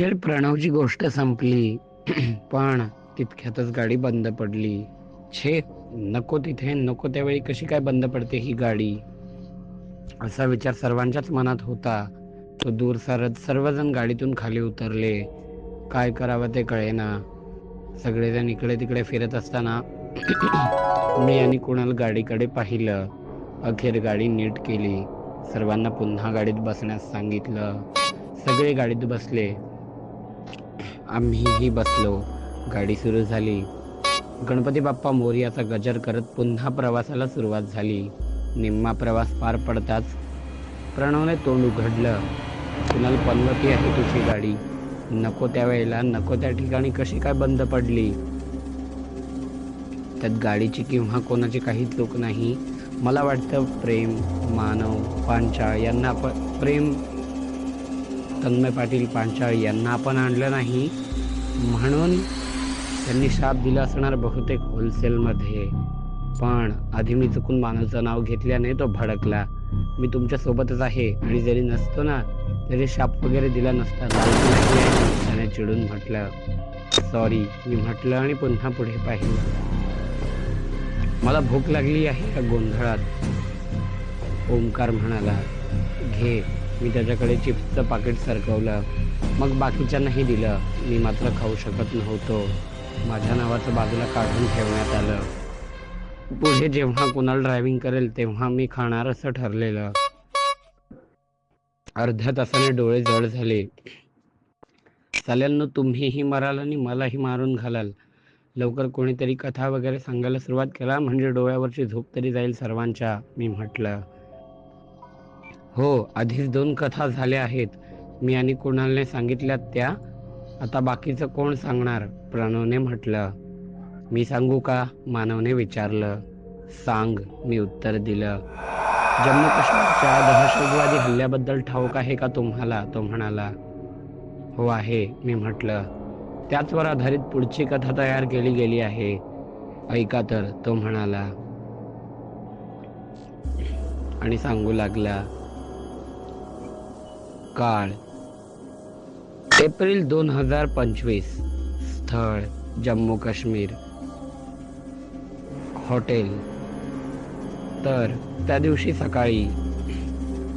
अखेर प्रणवची गोष्ट संपली. पण तितक्यातच गाडी बंद पडली. छे नको तिथे नको त्यावेळी कशी काय बंद पडते ही गाडी? असा विचार सर्वांच्याच मनात होता. तो दूर सरत सर्वजण गाडीतून खाली उतरले. काय करावं ते कळेना. सगळेजण इकडे तिकडे फिरत असताना मी आणि कुणाल गाडीकडे पाहिलं. अखेर गाडी नीट केली. सर्वांना पुन्हा गाडीत बसण्यास सांगितलं. सगळे गाडीत बसले. आम्हीही बसलो. गाडी सुरू झाली. गणपती बाप्पा मोर्याचा गजर करत पुन्हा प्रवासाला सुरुवात झाली. निम्मा प्रवास पार पडताच प्रणवने तोंड उघडलं. कुणाल पनवती आहे तुझी गाडी. नको त्यावेळेला नको त्या ठिकाणी कशी काय बंद पडली? त्यात गाडीची किंवा कोणाची काही चूक नाही. मला वाटतं प्रेम मानव पांचाळ यांना प प्रेम तन्मय पाटील पांचाळ यांना आपण आणलं नाही. म्हणून त्यांनी शाप दिला असणार बहुतेक होलसेलमध्ये. पण आधी मी चुकून मानवचं नाव घेतल्याने तो भडकला. मी तुमच्या सोबतच आहे आणि जरी नसतो ना तरी शाप वगैरे दिला नसता त्याने चिडून म्हटलं सॉरी मी म्हटलं आणि पुन्हा पुढे पाहिलं. मला भूक लागली आहे या गोंधळात? ओंकार म्हणाला घे. मी त्याच्याकडे चिप्सचं पाकिट सरकवलं. मग बाकीच्यांनाही दिलं. मी मात्र खाऊ शकत नव्हतो. माझ्या नावाचं बाजूला काढून ठेवण्यात आलं. पुढे जेव्हा कुणाल ड्रायव्हिंग करेल तेव्हा मी खाणार असं ठरलेलं. अर्ध्या तासाने डोळे जड झाले. साल्यांनो तुम्हीही मराल आणि मलाही मारून घालाल. लवकर कोणीतरी कथा वगैरे सांगायला सुरुवात केला म्हणजे डोळ्यावरची झोप तरी जाईल सर्वांच्या मी म्हटलं. हो आधीच दोन कथा झाल्या आहेत. मी आणि कुणालने सांगितल्यात त्या. आता बाकीचं कोण सांगणार? प्रणवने म्हटलं. मी सांगू का? मानवने विचारलं. सांग मी उत्तर दिलं. जम्मू काश्मीरच्या दहशतवादी हल्ल्याबद्दल ठाऊक आहे का तुम्हाला? तो म्हणाला. हो आहे मी म्हटलं. त्याचवर आधारित पुढची कथा तयार केली गेली आहे. ऐका तर तो म्हणाला. आणि सांगू लागला. काळ. एप्रिल दोन हजार पंचवीस. स्थळ जम्मू काश्मीर. हॉटेल. तर त्या दिवशी सकाळी.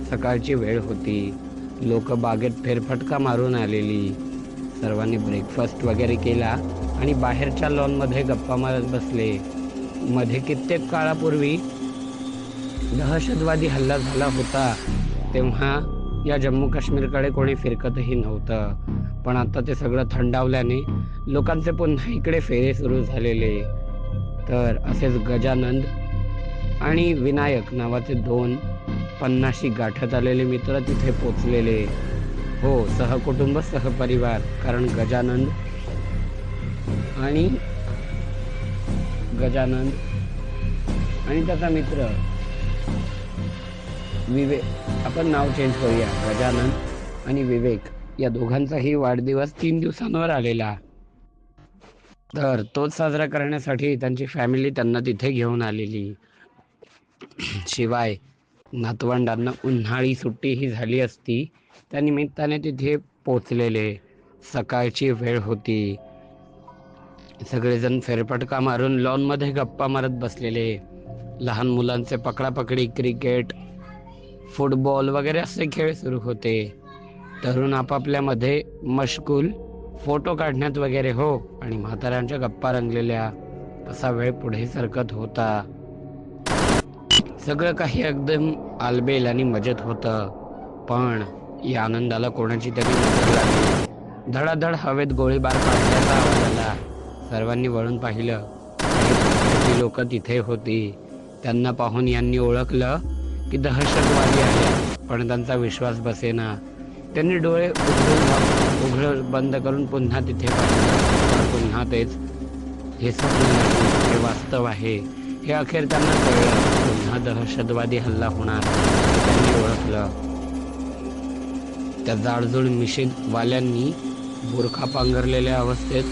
सकाळची वेळ होती. लोक बागेत फेरफटका मारून आलेली. सर्वांनी ब्रेकफास्ट वगैरे केला आणि बाहेरच्या लॉनमध्ये गप्पा मारत बसले. मध्ये कित्येक काळापूर्वी दहशतवादी हल्ला झाला होता. तेव्हा या जम्मू काश्मीरकडे कोणी फिरकतही नव्हतं. पण आता ते सगळं थंडावल्याने लोकांचे पुन्हा इकडे फेरे सुरू झालेले. तर असेच गजानंद आणि विनायक नावाचे दोन पन्नाशी गाठत आलेले मित्र तिथे पोचलेले. हो सहकुटुंब सहपरिवार कारण गजानंद आणि गजानंद आणि त्याचा मित्र विवेक आपण नाव चेंज करूया. गजानन आणि विवेक या दोघांचाही वाढदिवस तीन दिवसांवर आलेला. तर तोच साजरा करण्यासाठी त्यांची फॅमिली त्यांना तिथे घेऊन आलेली. शिवाय नातवंडांना उन्हाळी सुट्टी ही झाली असती त्या निमित्ताने तिथे पोचलेले. सकाळची वेळ होती. सगळेजण फेरफटका मारून लॉनमध्ये गप्पा मारत बसलेले. लहान मुलांचे पकडापकडी क्रिकेट फुटबॉल वगैरे असे खेळ सुरू होते. तरुण आपापल्यामध्ये मशगूल फोटो काढण्यात वगैरे हो आणि म्हाताऱ्यांच्या गप्पा रंगलेल्या असा वेळ पुढे सरकत होता. सगळं काही एकदम आलबेल आणि मजेत होतं. पण या आनंदाला कोणाची तरी नजर लागली. धडाधड हवेत गोळीबार काढण्याचा आवाज आला. सर्वांनी वळून पाहिलं. लोक तिथे होती. त्यांना पाहून यांनी ओळखलं. की दहशतवादी आहे. पण त्यांचा विश्वास बसेना. त्यांनी डोळे उघडून उघड बंद करून पुन्हा तिथे पुन्हा तेच हे स्वप्न हे वास्तव आहे. हे अखेर त्यांना कळलं पुन्हा दहशतवादी हल्ला होणार त्यांनी ओळखलं. त्या जाडजूड मिशीद वाल्यांनी बुरखा पांघरलेल्या अवस्थेत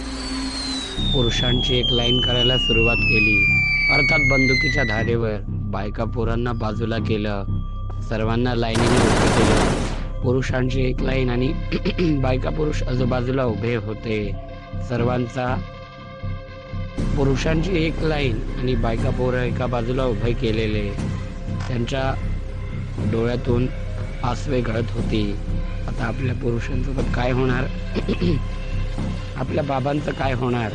पुरुषांची एक लाईन करायला सुरुवात केली. अर्थात बंदुकीच्या धारेवर. बायका पोरांना बाजूला केलं. सर्वांना लाईनीने उभे केलं. पुरुषांची एक लाईन आणि बायका पुरुष आजूबाजूला उभे होते. सर्वांचा पुरुषांची एक लाईन आणि बायका पोरं एका बाजूला उभे केलेले. त्यांच्या डोळ्यातून आसवे गळत होती. आता आपल्या पुरुषांसोबत काय होणार? आपल्या बाबांचं काय होणार?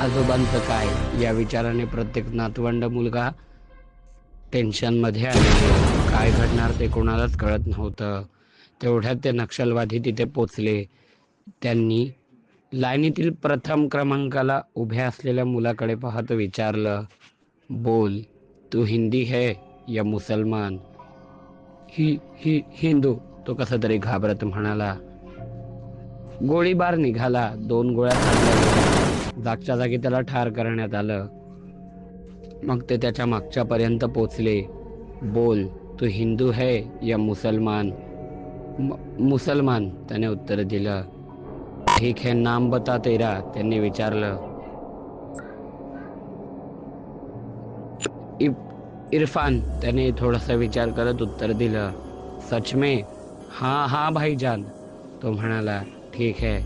आजोबांचं काय? या विचाराने प्रत्येक नातवंड मुलगा टेन्शनमध्ये आले काय घडणार ते कोणालाच कळत नव्हतं. तेवढ्यात ते नक्षलवादी तिथे पोचले. त्यांनी लाईनीतील प्रथम क्रमांकाला उभ्या असलेल्या मुलाकडे पाहत विचारलं बोल तू हिंदी है या मुसलमान? ही ही हिंदू. तो कसा तरी घाबरत म्हणाला. गोळीबार निघाला. दोन गोळ्या जागच्या जागी त्याला ठार करण्यात आलं. मग ते त्याच्या मागच्यापर्यंत पोचले. बोल तू हिंदू है या मुसलमान? म- मुसलमान त्याने उत्तर दिलं. ठीक है नाम बता तेरा त्यांनी विचारलं. इरफान त्याने थोडासा विचार करत उत्तर दिलं. सच में? हां भाईजान तो म्हणाला. ठीक है.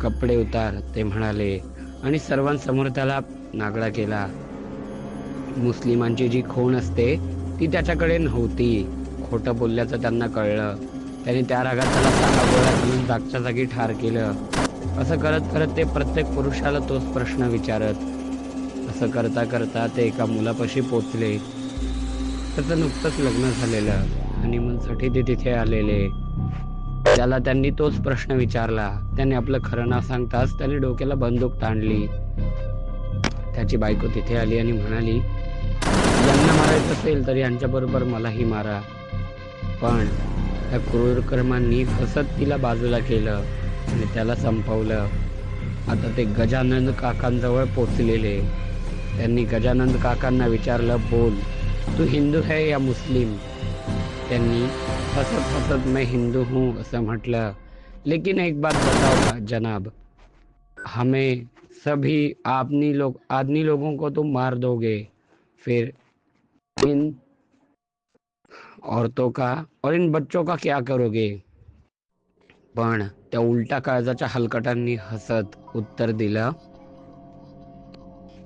कपडे उतार ते म्हणाले. आणि सर्वांसमोर त्याला नागडा केला. मुस्लिमांची जी खूण असते ती त्याच्याकडे नव्हती. खोटं बोलल्याचं त्यांना कळलं. त्याने त्या रागात त्याला सहा गोळ्या घालून जागच्या जागी ठार केलं. असं करत करत ते प्रत्येक पुरुषाला तोच प्रश्न विचारत. असं करता करता ते एका मुलापाशी पोचले. त्याचं नुकतंच लग्न झालेलं. आणि मुलासाठी ते तिथे आलेले. त्याला त्यांनी तोच प्रश्न विचारला. त्याने आपलं खरं नाव सांगताच त्याने डोक्याला बंदूक ताणली. त्याची बायको तिथे आली आणि म्हणाली यांना मारायचं असेल तर यांच्याबरोबर मलाही मारा. पण त्या क्रूरकर्मांनी फसत तिला बाजूला केलं आणि त्याला संपवलं. आता ते गजानंद काकांजवळ पोचलेले. त्यांनी गजानंद काकांना विचारलं बोल तू हिंदू है या मुस्लिम? त्यांनी फसत फसत मैं हिंदू हूँ असं म्हटलं. लेकिन एक बात बताओ जनाब? हमें सभी आपनी लोग आदमी लोगों को तुम मार दोगे। फिर इन औरतों का और इन बच्चों का क्या करोगे? पण, त्या उलटा काळजाच्या हलकटांनी हसत उत्तर दिलं,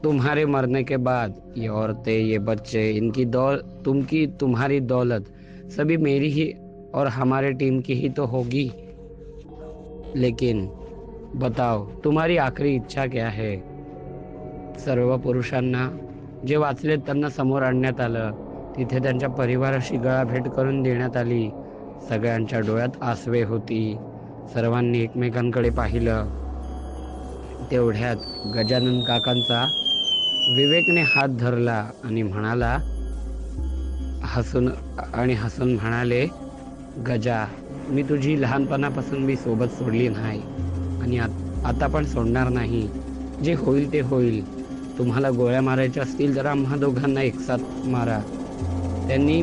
तुम्हारे मरने के बाद ये औरतें, ये बच्चे, इनकी दौल, तुमकी, तुम्हारी दौलत, सभी मेरी ही और हमारे टीम की ही तो होगी। लेकिन बताओ, तुम्हारी आखिरी इच्छा क्या है? सर्व पुरुषांना जे वाचले त्यांना समोर आणण्यात आलं तिथे त्यांच्या परिवाराशी गळाभेट करून देण्यात आली. सगळ्यांच्या डोळ्यात आसवे होती. सर्वांनी एकमेकांकडे पाहिलं. तेवढ्यात गजानन काकांचा विवेकने हात धरला आणि म्हणाला हसून आणि हसून म्हणाले गजा मी तुझी लहानपणापासून मी सोबत सोडली नाही आणि आता पण सोडणार नाही. जे होईल ते होईल. तुम्हाला गोळ्या मारायच्या असतील तर आम्हा दोघांना एकसाथ मारा. त्यांनी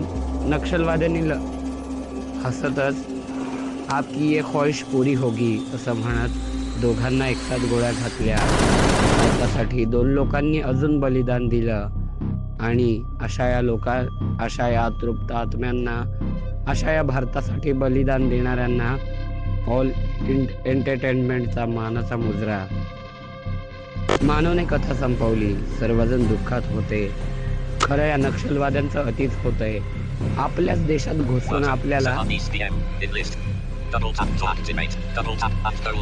नक्षलवाद्यांनी ल हसतच आपकी ये ख्वाहिश पुरी होगी असं म्हणत दोघांना एकसाथ गोळ्या घातल्या. त्यासाठी दोन लोकांनी अजून बलिदान दिलं आणि अशा या लोका अशा या तृप्त आत्म्यांना अशा या भारतासाठी बलिदान देणाऱ्यांना ऑल एंटरटेनमेंटचा मानाचा मुजरा. मानवने कथा संपवली. सर्वजण दुःखात होते. खरं या नक्षलवाद्यांचं अतीच होतंय. आपल्याच देशात घुसून आपल्याला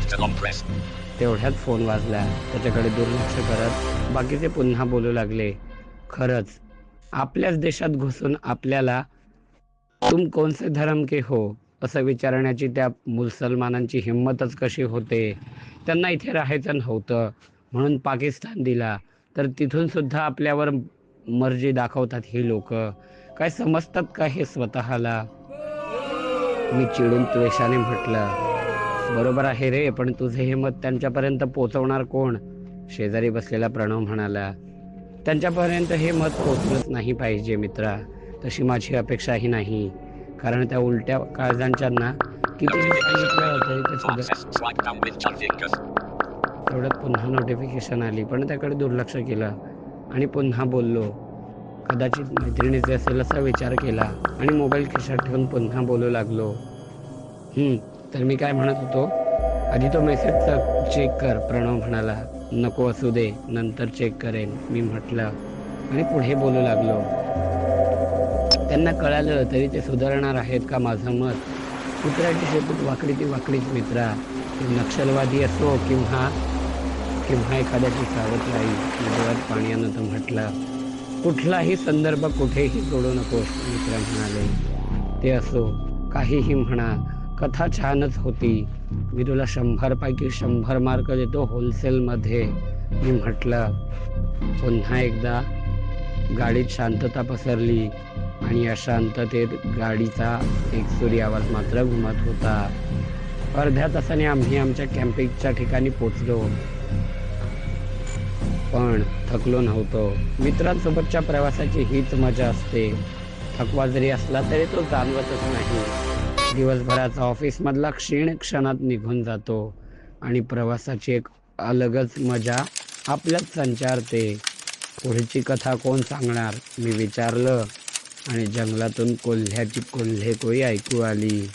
तेवढ्याच तेवढ्यात फोन वाजला. त्याच्याकडे दुर्लक्ष करत बाकीचे पुन्हा बोलू लागले. खरंच आपल्याच देशात घुसून आपल्याला तुम कोणसे धर्म के हो? असं विचारण्याची त्या मुसलमानांची हिंमतच कशी होते? त्यांना इथे राहायचं नव्हतं. म्हणून पाकिस्तान दिला. तर तिथून सुद्धा आपल्यावर मर्जी दाखवतात ही लोक. काय समजतात का हे स्वतःला? मी चिडून त्वेषाने म्हटलं बरोबर आहे रे पण तुझे हे मत त्यांच्यापर्यंत पोचवणार कोण? शेजारी बसलेला प्रणव म्हणाला त्यांच्यापर्यंत हे मत पोचलंच नाही पाहिजे मित्रा. तशी माझी अपेक्षाही नाही. कारण त्या उलट्या काळजांच्यांना किती सांगितलं होतं तेवढ्यात पुन्हा नोटिफिकेशन आली. पण त्याकडे दुर्लक्ष केलं आणि पुन्हा बोललो. कदाचित मैत्रिणीचे असेल असा विचार केला आणि मोबाईल खिशात ठेवून पुन्हा बोलू लागलो. हम्म तर मी काय म्हणत होतो? आधी तो मेसेज चेक कर प्रणव म्हणाला. नको असू दे नंतर चेक करेन मी म्हटलं. आणि पुढे बोलू लागलो. त्यांना कळालं तरी ते सुधारणार आहेत का माझं मत? कुत्र्याची शेपूट वाकडी ती वाकडीच मित्रा. ते नक्षलवादी असो किंवा किंवा एखाद्याची चावत राही डोळ्यात पाणी तर तो म्हटला कुठलाही संदर्भ कुठेही सोडू नकोस मित्र म्हणाले. ते असो काहीही म्हणा कथा छानच होती. मी तुला शंभरपैकी शंभर मार्क देतो होलसेलमध्ये. मी म्हटलं पुन्हा एकदा गाडीत शांतता पसरली आणि या शांततेत गाडीचा एक सूर्य आवाज मात्र घुमत होता. अर्ध्या तासाने आम्ही आमच्या कॅम्पिंगच्या ठिकाणी पोचलो. पण थकलो नव्हतो. मित्रांसोबतच्या प्रवासाची हीच मजा असते. थकवा जरी असला तरी तो जाणवतच नाही. दिवसभराचा ऑफिसमधला क्षीण क्षणात निघून जातो आणि प्रवासाची एक अलगच मजा आपल्यात संचारते. पुढची कथा कोण सांगणार? मी विचारलं आणि जंगलातून कोल्ह्याची कोल्हे कोळी ऐकू आली.